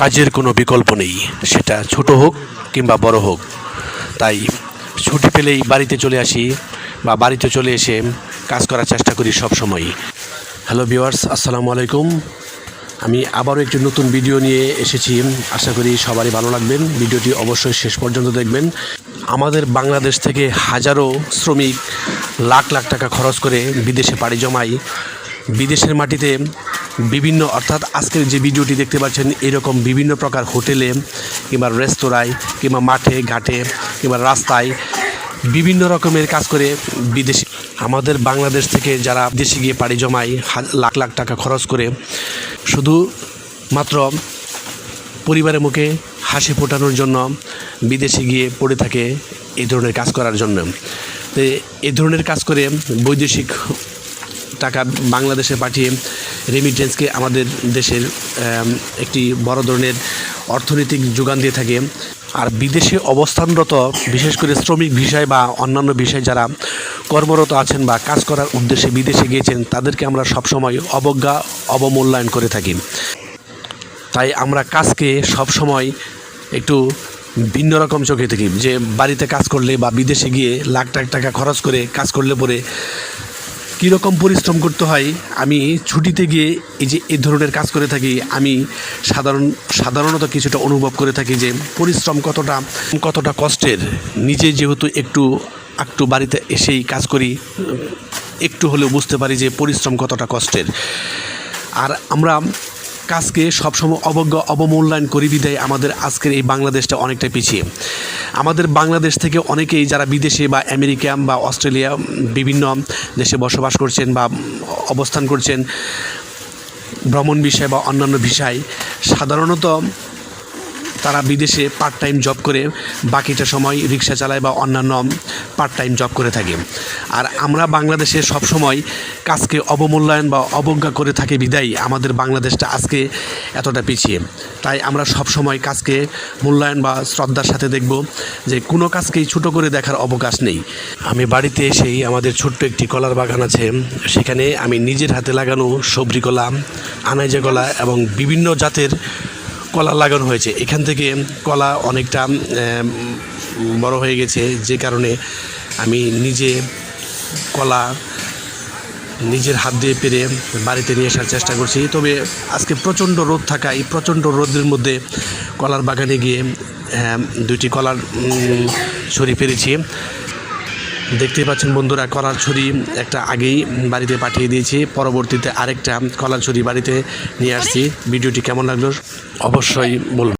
কাজের কোনো বিকল্প নেই। সেটা ছোট হোক কিংবা বড় হোক। তাই ছুটি পেলেই বাড়িতে চলে আসি বা বাড়িতে চলে এসে কাজ করার চেষ্টা করি সব সময়। হ্যালো ভিউয়ার্স, আসসালামু আলাইকুম। আমি আবারও একটি নতুন ভিডিও নিয়ে এসেছি। আশা করি সবারই ভালো লাগবেন। ভিডিওটি অবশ্যই শেষ পর্যন্ত দেখবেন। আমাদের বাংলাদেশ থেকে হাজারো শ্রমিক লাখ লাখ টাকা খরচ করে বিদেশে পাড়ি জমায়। বিদেশের মাটিতে বিভিন্ন, অর্থাৎ আজকের যে ভিডিওটি দেখতে পাচ্ছেন, এরকম বিভিন্ন প্রকার হোটেলে কিংবা রেস্তোরাঁয় কিংবা মাঠে, ঘাটে কিংবা রাস্তায় বিভিন্ন রকমের কাজ করে বিদেশি, আমাদের বাংলাদেশ থেকে যারা দেশে গিয়ে পাড়ি জমায় লাখ লাখ টাকা খরচ করে, শুধু মাত্র পরিবারের মুখে হাসি ফোটানোর জন্য বিদেশে গিয়ে পড়ে থাকে এই ধরনের কাজ করার জন্য। তো এই ধরনের কাজ করে বৈদেশিক টাকা বাংলাদেশে পাঠিয়ে রেমিটেন্সকে আমাদের দেশের একটি বড় ধরনের অর্থনৈতিক যোগান দিয়ে থাকে। আর বিদেশে অবস্থানরত, বিশেষ করে শ্রমিক ভিসায় বা অন্যান্য বিষয়ে যারা কর্মরত আছেন বা কাজ করার উদ্দেশ্যে বিদেশে গিয়েছেন, তাদেরকে আমরা সবসময় অবজ্ঞা, অবমূল্যায়ন করে থাকি। তাই আমরা কাজকে সব সময় একটু ভিন্ন রকম চোখে থাকি যে বাড়িতে কাজ করলে বা বিদেশে গিয়ে লাখ লাখ টাকা খরচ করে কাজ করলে পরে কীরকম পরিশ্রম করতে হয়, আমি ছুটিতে গিয়ে এই যে এই ধরনের কাজ করে থাকি, আমি সাধারণ, সাধারণত কিছুটা অনুভব করে থাকি যে পরিশ্রম কতটা কতটা কষ্টের। নিজে যেহেতু একটু একটু বাড়িতে এসেই কাজ করি, একটু হলেও বুঝতে পারি যে পরিশ্রম কতটা কষ্টের। আর আমরা কাজকে সবসময় অবজ্ঞা, অবমূল্যায়ন করে, বিদায় আমাদের আজকের এই বাংলাদেশটা অনেকটা পিছিয়ে। আমাদের বাংলাদেশ থেকে অনেকেই যারা বিদেশে বা আমেরিকা বা অস্ট্রেলিয়া বিভিন্ন দেশে বসবাস করছেন বা অবস্থান করছেন, ভ্রমণ বিষয় বা অন্যান্য বিষয়, সাধারণত তারা বিদেশে পার্ট টাইম জব করে বাকিটা সময় রিক্সা চালায় বা অন্যান্য পার্ট টাইম জব করে থাকে। আর আমরা বাংলাদেশে সব সময় কাজকে অবমূল্যায়ন বা অবজ্ঞা করে থাকি বিদায়ী। আমাদের বাংলাদেশটা আজকে এতটা পিছিয়ে। তাই আমরা সব সময় কাজকে মূল্যায়ন বা শ্রদ্ধার সাথে দেখব যে কোনো কাজকেই ছোটো করে দেখার অবকাশ নেই। আমি বাড়িতে এসেই আমাদের ছোট্ট একটি কলার বাগান আছে। সেখানে আমি নিজের হাতে লাগানো সবজি কলা আনাইজা কলা এবং বিভিন্ন জাতের কলা লাগানো হয়েছে। এখান থেকে কলা অনেকটা বড় হয়ে গেছে। যে কারণে আমি নিজে কলা নিজের হাত দিয়ে পেরে বাড়িতে নিয়ে আসার চেষ্টা করছি। তবে আজকে প্রচণ্ড রোদ থাকায় প্রচণ্ড রোদের মধ্যে কলার বাগানে গিয়ে আহ, দুইটি কলার ছড়ি পেরেছি দেখতেই পাচ্ছেন বন্ধুরা, কলার ছুরি একটা আগেই বাড়িতে পাঠিয়ে দিয়েছি। পরবর্তীতে আরেকটা কলার ছুরি বাড়িতে নিয়ে আসছি। ভিডিওটি কেমন লাগল? অবশ্যই বলবেন।